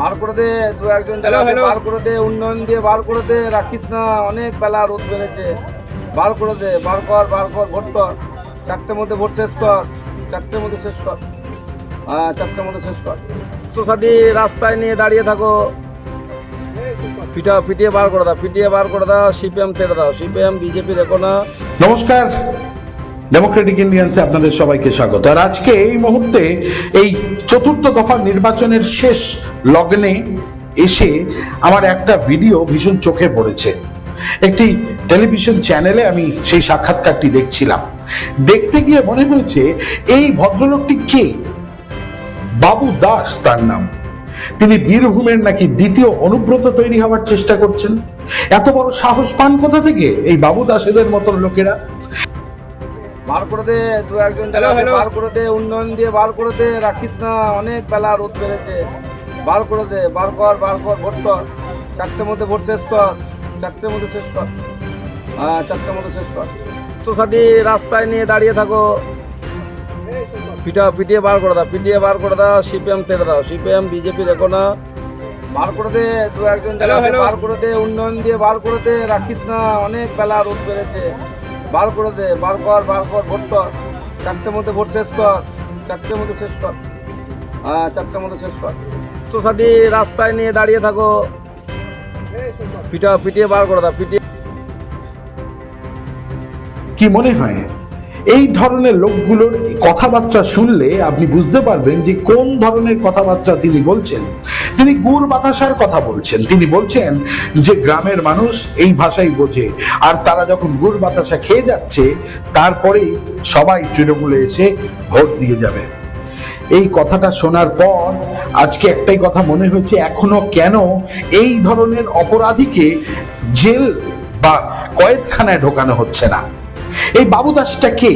বার করে দে দু একজন বার করে দে উন্নয়ন দিয়ে বার করে দে রাখিস না অনেক বেলা রোদ বেড়েছে। বার করে দে বার কর বার কর ভোট কর। চারটের মধ্যে ভোট শেষ কর চারটের মধ্যে শেষ কর। হ্যাঁ চারটের মধ্যে শেষ কর। সোসাদি রাস্তায় নিয়ে দাঁড়িয়ে থাকো। পিটা পিটিয়ে বার করে দাও পিটিয়ে বার করে দাও সিপিএম ছেড়ে দাও। সিপিএম বিজেপি রেখো না। নমস্কার। ডেমোক্রেটিক ইন্ডিয়ান্সে আপনাদের সবাইকে স্বাগত। আর আজকে এই মুহূর্তে এই চতুর্থ দফা নির্বাচনের শেষ লগ্নে এসে আমার একটা ভিডিও ভীষণ চোখে পড়েছে। একটি টেলিভিশন চ্যানেলে আমি সেই সাক্ষাৎকারটি দেখছিলাম। দেখতে গিয়ে মনে হয়েছে, এই ভদ্রলোকটি কে? বাবু দাস তার নাম। তিনি বীরভূমের নাকি দ্বিতীয় অনুব্রত তৈরি হওয়ার চেষ্টা করছেন। এত বড় সাহস পান কোথা থেকে? এই বাবু দাসেদের মতন লোকেরা? বার করে দে দু একজন বার করে দে উন্নয়ন দিয়ে বার করে দে রাখিস না অনেক বেলা রোদ বেড়েছে। বার করে দে বার কর বার কর ভোট কর। চারটের মধ্যে ভোট শেষ কর চারটের মধ্যে শেষ কর। হ্যাঁ চারটের মধ্যে শেষ কর। সোসাদি রাস্তায় নিয়ে দাঁড়িয়ে থাকো। পিটা পিটিয়ে বার করে দাও পিটিয়ে বার করে দাও সিপিএম ছেড়ে দাও। সিপিএম বিজেপি রেখো না। বার করে দে দু একজন বার করে দে উন্নয়ন দিয়ে বার করে দে রাখিস না অনেক বেলা রোদ বেড়েছে। বার করে দে, বার কর বার কর, ভোট কর। চারটের মধ্যে ভোট শেষ কর, চারটের মধ্যে শেষ কর। হ্যাঁ চারটের মধ্যে শেষ কর। সোসাদি রাস্তায় নিয়ে দাঁড়িয়ে থাকো। পিটা পিটিয়ে বার করে দাও, পিটিয়ে। কি মনে হয়? এই ধরনের লোকগুলোর কথাবার্তা শুনলে আপনি বুঝতে পারবেন যে কোন ধরনের কথাবার্তা তিনি বলছেন। তিনি গুড় বাতাসার কথা বলছেন। তিনি বলছেন যে গ্রামের মানুষ এই ভাষাই বোঝে। আর তারা যখন গুড় বাতাসা খেয়ে যাচ্ছে, তারপরেই সবাই তৃণমূলে এসে ভোট দিয়ে যাবে। এই কথাটা শোনার পর আজকে একটাই কথা মনে হয়েছে, এখনও কেন এই ধরনের অপরাধীকে জেল বা কয়েদখানায় ঢোকানো হচ্ছে না? এই বাবু দাসটা কে?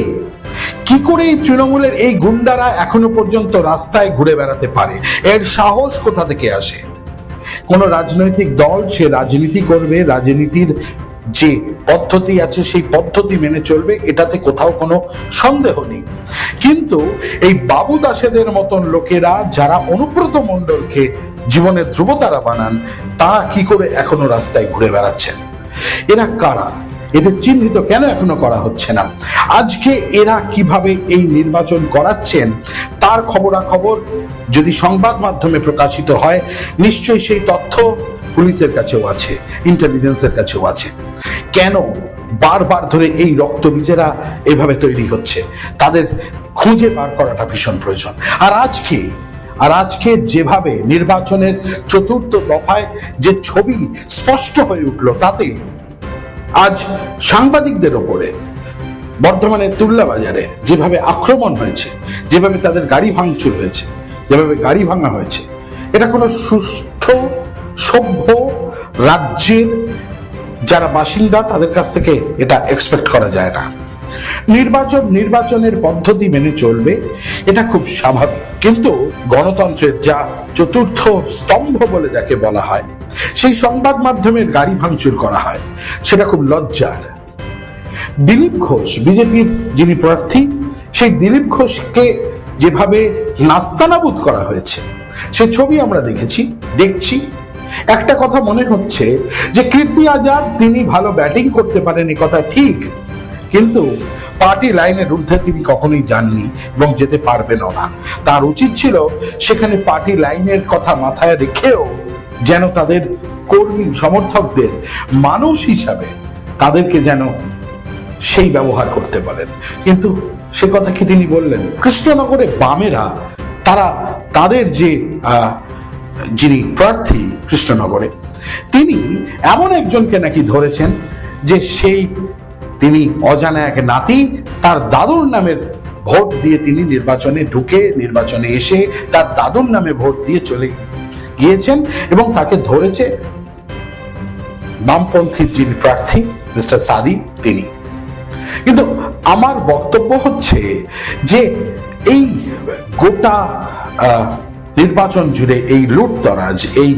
কি করে এই তৃণমূলের এই গুন্ডারা এখনও পর্যন্ত রাস্তায় ঘুরে বেড়াতে পারে? এর সাহস কোথা থেকে আসে? কোন রাজনৈতিক দল সে রাজনীতি করবে, রাজনীতির যে পদ্ধতি আছে সেই পদ্ধতি মেনে চলবে, এটাতে কোথাও কোনো সন্দেহ নেই। কিন্তু এই বাবু দাসেদের মতন লোকেরা যারা অনুব্রত মণ্ডলকে জীবনের ধ্রুবতারা বানান, তারা কি করে এখনও রাস্তায় ঘুরে বেড়াচ্ছেন? এরা কারা? এদের চিহ্নিত কেন এখনও করা হচ্ছে না? আজকে এরা কীভাবে এই নির্বাচন করাচ্ছেন, তার খবরাখবর যদি সংবাদ মাধ্যমে প্রকাশিত হয়, নিশ্চয়ই সেই তথ্য পুলিশের কাছেও আছে ইন্টেলিজেন্সের কাছেও আছে। কেন বারবার ধরে এই রক্ত রক্তবীজেরা এভাবে তৈরি হচ্ছে? তাদের খুঁজে বার করাটা ভীষণ প্রয়োজন। আর আজকে আর আজকে যেভাবে নির্বাচনের চতুর্থ দফায় যে ছবি স্পষ্ট হয়ে উঠল, তাতে আজ সাংবাদিকদের ওপরে। বর্ধমানের তুল্লা বাজারে যেভাবে আক্রমণ হয়েছে, যেভাবে তাদের গাড়ি ভাঙচুর হয়েছে, যেভাবে গাড়ি ভাঙা হয়েছে, এটা কোনো সুষ্ঠু, সভ্য রাজ্যের যারা বাসিন্দা, তাদের কাছ থেকে এটা এক্সপেক্ট করা যায় না। নির্বাচন, নির্বাচনের পদ্ধতি মেনে চলবে, এটা খুব স্বাভাবিক। কিন্তু গণতন্ত্রের যা চতুর্থ স্তম্ভ বলে যাকে বলা হয় সেই সংবাদ মাধ্যমের গাড়ি ভাঙচুর করা হয়। সেটা খুব লজ্জার। দিলীপ ঘোষ, বিজেপির যিনি প্রার্থী, সেই দিলীপ ঘোষকে যেভাবে নাস্তানাবুদ করা হয়েছে, সে ছবি আমরা দেখেছি, দেখছি। একটা কথা মনে হচ্ছে যে কীর্তি আজাদ, তিনি ভালো ব্যাটিং করতে পারেন এ কথা ঠিক, কিন্তু পার্টি লাইনের ঊর্ধ্বে তিনি কখনোই যাননি এবং যেতে পারবেনও না। তার উচিত ছিল সেখানে পার্টি লাইনের কথা মাথায় রেখেও যেন তাদের কর্মী সমর্থকদের মানুষ হিসাবে তাদেরকে যেন সেই ব্যবহার করতে পারেন। কিন্তু সে কথা কি তিনি বললেন? কৃষ্ণনগরে বামেরা, তারা তাদের যে যিনি প্রার্থী কৃষ্ণনগরে, তিনি এমন একজনকে নাকি ধরেছেন যে সেই তিনি অজানা এক নাতি, তার দাদুর নামের ভোট দিয়ে তিনি নির্বাচনে ঢুকে, নির্বাচনে এসে তার দাদুর নামে ভোট দিয়ে চলে গিয়েছেন এবং তাকে ধরেছে বামপন্থীর যিনি প্রার্থী, মিস্টার সাদি, তিনি। কিন্তু আমার বক্তব্য হচ্ছে যে এই গোটা নির্বাচন জুড়ে এই লুটতরাজ, এই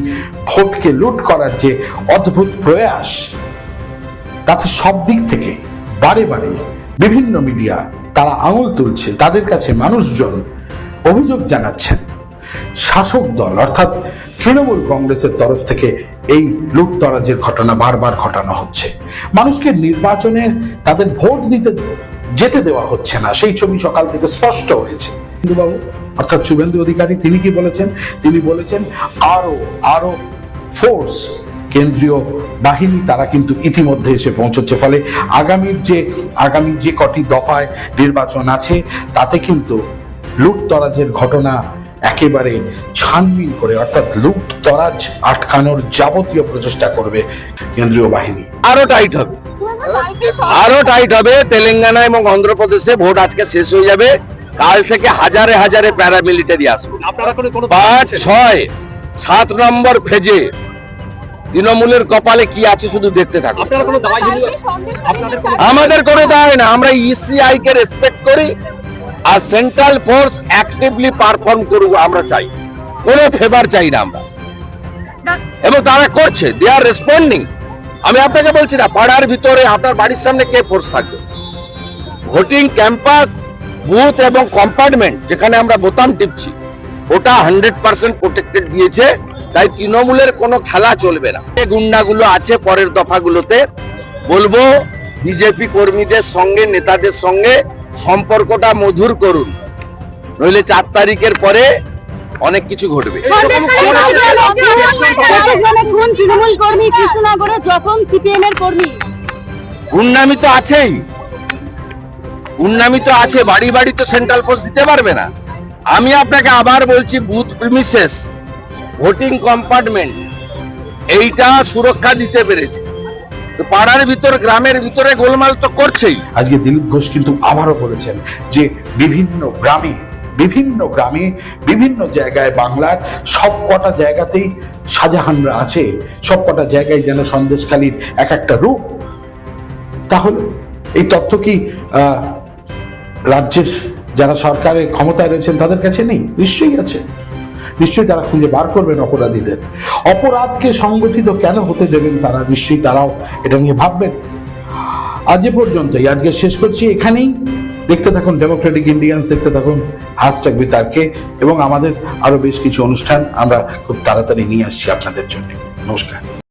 ভোটকে লুট করার যে অদ্ভুত প্রয়াস, তাতে সব দিক থেকে বারে বারে বিভিন্ন মিডিয়া তারা আঙুল তুলছে, তাদের কাছে মানুষজন অভিযোগ জানাচ্ছেন। শাসক দল, অর্থাৎ তৃণমূল কংগ্রেসের তরফ থেকে এই লুটতরাজের ঘটনা বারবার ঘটানো হচ্ছে। মানুষকে নির্বাচনে তাদের ভোট দিতে, যেতে দেওয়া হচ্ছে না, সেই ছবি সকাল থেকে স্পষ্ট হয়েছে। বাবু অর্থাৎ শুভেন্দু অধিকারী, তিনি কি বলেছেন? তিনি বলেছেন, আরও আরও ফোর্স কেন্দ্রীয় বাহিনী, তারা কিন্তু ইতিমধ্যে এসে পৌঁছচ্ছে। ফলে আগামীর যে, আগামী যে কটি দফায় নির্বাচন আছে, তাতে কিন্তু লুটতরাজের ঘটনা একেবারে ছানবিন করে অর্থাৎ লুটতরাজ আটকানোর যাবতীয় প্রচেষ্টা করবে কেন্দ্রীয় বাহিনী। আরও টাইট হবে। আরও টাইট হবে তেলেঙ্গানা এবং অন্ধ্রপ্রদেশে ভোট আজকে শেষ হয়ে যাবে। কাল থেকে হাজারে হাজারে প্যারামিলিটারি আসবে। আপনারা কোনো কোনো পাঁচ ছয় সাত নম্বর ফেজে তৃণমূলের কপালে কি আছে শুধু দেখতে থাকো আপনারা কোনো দায় আমাদের করে দেয় না আমরা ইসিআই কে রেসপেক্ট করি। আর সেন্ট্রাল ফোর্স অ্যাক্টিভলি পারফর্ম করুক, আমরা চাই। কোনো ফেভার চাই না আমরা। এবং তারা করছে দে আর রেসপন্ডিং আমি আপনাকে বলছি না, পাড়ার ভিতরে আপনার বাড়ির সামনে কে ফোর্স থাকবে? ভোটিং ক্যাম্পাস বুথ এবং কম্পার্টমেন্ট যেখানে আমরা বোতাম টিপছি, ওটা হান্ড্রেড পার্সেন্ট প্রোটেক্টেড দিয়েছে, তাই তৃণমূলের কোনো খেলা চলবে না। গুন্ডাগুলো আছে পরের দফাগুলোতে, বলব, বিজেপি কর্মীদের সঙ্গে, নেতাদের সঙ্গে সম্পর্কটা মধুর করুন। নইলে চার তারিখের পরে অনেক কিছু ঘটবে। তৃণমূল কর্মী কৃষ্ণনগরে জখম সিপিএম এর কর্মী। উন্নামি তো আছেই। উন্নামি তো আছে বাড়ি বাড়ি তো সেন্ট্রাল পোস্ট দিতে পারবে না। আমি আপনাকে আবার বলছি বুথ প্রিমিসেস ভোটিং কম্পার্টমেন্ট এইটা সুরক্ষা দিতে পেরেছে। পাড়ার ভিতর, গ্রামের ভিতরে গোলমাল তো করছেই। আজকে দিলীপ ঘোষ কিন্তু আবারও বলেছেন যে বিভিন্ন গ্রামে বিভিন্ন গ্রামে, বিভিন্ন জায়গায় বাংলার সব কটা জায়গাতেই শাহজাহানরা আছে। সব কটা জায়গায় যেন সন্দেশখালীর এক একটা রূপ। তাহলে এই তথ্য কি রাজ্যের যারা সরকারের ক্ষমতায় রয়েছেন তাদের কাছে নেই? নিশ্চয়ই আছে। নিশ্চয়ই তারা খুঁজে বার করবেন অপরাধীদের। অপরাধকে সংগঠিত কেন হতে দেবেন তারা নিশ্চয়ই তারাও এটা নিয়ে ভাববেন। আজ এ পর্যন্তই। আজকে শেষ করছি এখানেই। দেখতে থাকুন ডেমোক্রেটিক ইন্ডিয়ান্স দেখতে থাকুন হ্যাশট্যাগ বিতার্কে এবং আমাদের আরও বেশ কিছু অনুষ্ঠান আমরা খুব তাড়াতাড়ি নিয়ে আসছি আপনাদের জন্য। নমস্কার।